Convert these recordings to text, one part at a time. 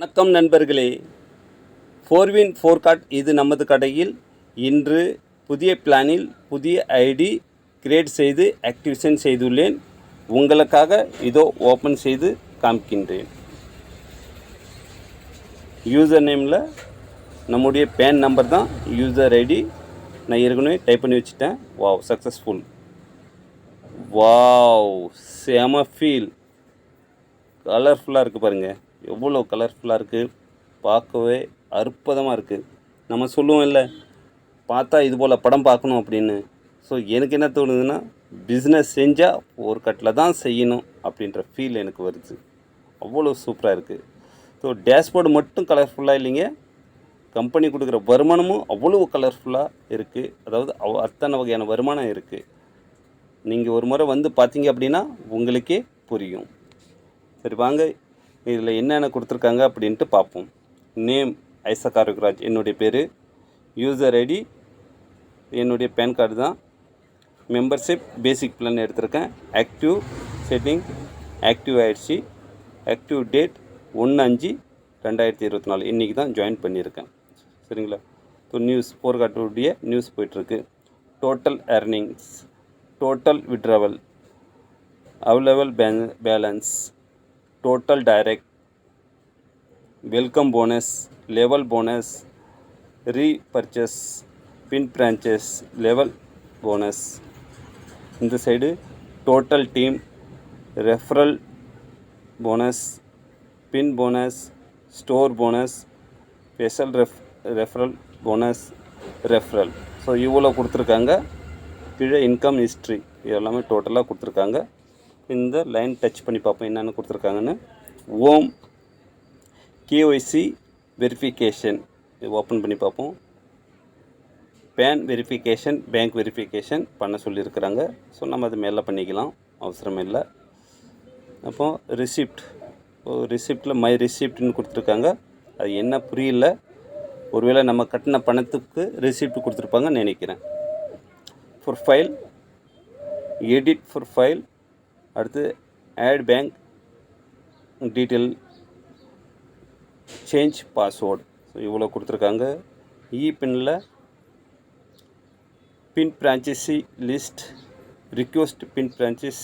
வணக்கம் நண்பர்களே. ஃபோர்வின் four card இது நமது கடையில் இன்று புதிய பிளானில் புதிய ஐடி கிரியேட் செய்து ஆக்டிவேஷன் செய்துள்ளேன். உங்களுக்காக இதோ ஓப்பன் செய்து காமிக்கின்றேன். யூசர் நேமில் நம்முடைய பேன் நம்பர் தான் யூசர் ஐடி. நான் ஏற்கனவே டைப் பண்ணி வச்சுட்டேன். வாவ் சக்ஸஸ்ஃபுல் வாவ் செம ஃபீல் கலர்ஃபுல்லாக இருக்குது பாருங்கள் எவ்வளோ கலர்ஃபுல்லாக இருக்குது பார்க்கவே அற்புதமாக இருக்குது நம்ம சொல்லுவோம் இல்லை பார்த்தா இது போல் படம் பார்க்கணும் அப்படின்னு. ஸோ எனக்கு என்ன தோணுதுன்னா பிஸ்னஸ் செஞ்சால் ஒரு கட்டில் தான் செய்யணும் அப்படின்ற ஃபீல் எனக்கு வருது. அவ்வளோ சூப்பராக இருக்குது ஸோ டேஷ்போர்டு மட்டும் கலர்ஃபுல்லாக இல்லைங்க. கம்பெனி கொடுக்குற வருமானமும் அவ்வளோ கலர்ஃபுல்லாக இருக்குது அதாவது அவ் அத்தனை வகையான வருமானம் இருக்குது நீங்கள் ஒரு முறை வந்து பார்த்தீங்க அப்படின்னா உங்களுக்கே புரியும். சரி வாங்க. இதில் என்னென்ன கொடுத்துருக்காங்க அப்படின்ட்டு பார்ப்போம். நேம் ஐசா ஆரோக்ராஜ் என்னுடைய பேர். யூசர் ஐடி என்னுடைய பேன் கார்டு தான். மெம்பர்ஷிப் பேசிக் பிளான் எடுத்திருக்கேன். ஆக்டிவ் செட்டிங் ஆக்டிவ் ஆயிடுச்சு. ஆக்டிவ் டேட் ஒன்று அஞ்சு ரெண்டாயிரத்தி இருபத்தி நாலு. இன்றைக்கி தான் ஜாயின் பண்ணியிருக்கேன். சரிங்களா? இப்போ நியூஸ் போர்காட்டுடைய நியூஸ் போயிட்டுருக்கு. Total earnings total withdrawal available balance. Total total welcome bonus level bonus repurchase pin franchise level bonus இந்த side total team referral bonus pin bonus store bonus special ref referral bonus referral so இவ்வளோ கொடுத்துருக்காங்க. கீழே income history இது எல்லாமே டோட்டலாக கொடுத்துருக்காங்க. இந்த line touch பண்ணி பார்ப்போம் என்னென்ன கொடுத்துருக்காங்கன்னு. ஓம் கேஒய்சி வெரிஃபிகேஷன் ஓப்பன் பண்ணி பார்ப்போம். பேன் வெரிஃபிகேஷன் பேங்க் வெரிஃபிகேஷன் பண்ண சொல்லியிருக்கிறாங்க. ஸோ நம்ம அது மேலே பண்ணிக்கலாம். அவசரம் இல்லை. அப்போ ரிசிப்ட் இப்போ ரிசிப்டில் மை ரிசிப்ட்னு கொடுத்துருக்காங்க. அது என்ன புரியல. ஒருவேளை நம்ம கட்டின பணத்துக்கு ரிசிப்ட் கொடுத்துருப்பாங்கன்னு நினைக்கிறேன். Profile edit profile அடுத்து add bank detail change password so இவ்வளோ கொடுத்துருக்காங்க. இ பின்னில் pin franchisee list request pin franchise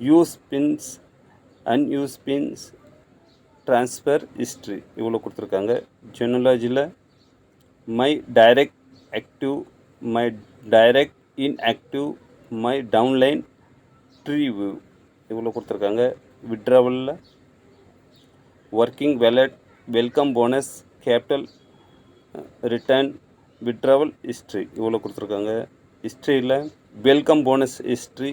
use pins unused pins transfer history இவ்வளோ கொடுத்துருக்காங்க. ஜெனலாஜியில் my direct active my direct inactive my downline retrieve இவ்வளோ கொடுத்துருக்காங்க. விட்ராவலில் working wallet welcome bonus capital return withdrawal history இவ்வளோ கொடுத்துருக்காங்க. ஹிஸ்ட்ரியில் welcome bonus history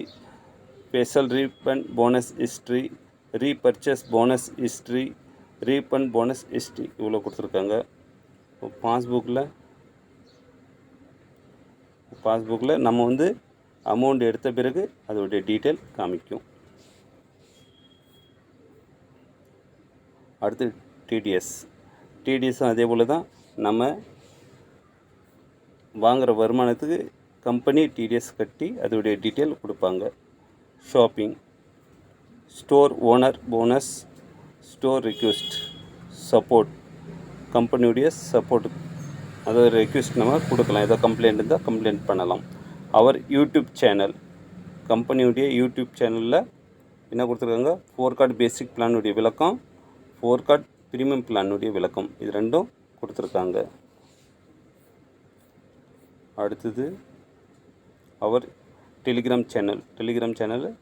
special refund bonus history repurchase bonus history refund bonus history இவ்வளோ கொடுத்துருக்காங்க. பாஸ்புக்கில் பாஸ்புக்கில் நம்ம வந்து அமௌண்ட் எடுத்த பிறகு அதோடைய டீட்டெயில் காமிக்கும். அடுத்து டிடிஎஸ் டிடிஎஸும் அதே போல் தான் நம்ம வாங்குகிற வருமானத்துக்கு கம்பெனி டிடிஎஸ் கட்டி அதோடைய டீட்டெயில் கொடுப்பாங்க. Shopping store owner bonus store request support கம்பெனியுடைய சப்போர்ட் அதாவது ரெக்யூஸ்ட் நம்ம கொடுக்கலாம். ஏதோ கம்ப்ளைண்ட் இருந்தால் கம்ப்ளைண்ட் பண்ணலாம். அவர் யூடியூப் சேனல். கம்பெனியுடைய யூடியூப் சேனலில் என்ன கொடுத்துருக்காங்க? ஃபோர் கார்ட் பேசிக் பிளானுடைய விளக்கம் ஃபோர் கார்ட் ப்ரீமியம் பிளானுடைய விளக்கம். இது ரெண்டும் கொடுத்துருக்காங்க. அடுத்தது அவர் டெலிகிராம் சேனல். டெலிகிராம் சேனலில்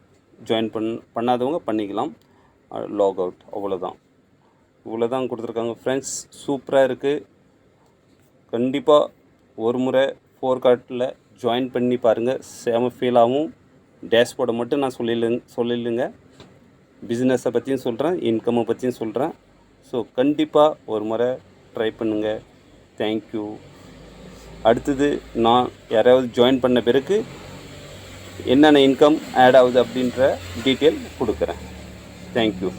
ஜாயின் பண் பண்ணாதவங்க பண்ணிக்கலாம். லாக் அவுட் அவ்வளோதான் இவ்வளோ தான் கொடுத்துருக்காங்க. ஃப்ரெண்ட்ஸ் சூப்பராக இருக்குது கண்டிப்பாக ஒரு முறை ஃபோர் கார்ட்டில் ஜாயின் பண்ணி பாருங்கள் சேம ஃபீலாகவும் டேஷ்போர்டை மட்டும் நான் சொல்லிடுங்க சொல்லிடுங்க பிஸ்னஸை பற்றியும் சொல்கிறேன் இன்கம்மை பற்றியும் சொல்கிறேன் ஸோ கண்டிப்பாக ஒரு முறை ட்ரை பண்ணுங்கள் தேங்க்யூ அடுத்தது நான் யாராவது ஜாயின் பண்ண பிறகு என்னென்ன இன்கம் ஆட் ஆகுது அப்படின்ற டீட்டெயில் கொடுக்குறேன். தேங்க்யூ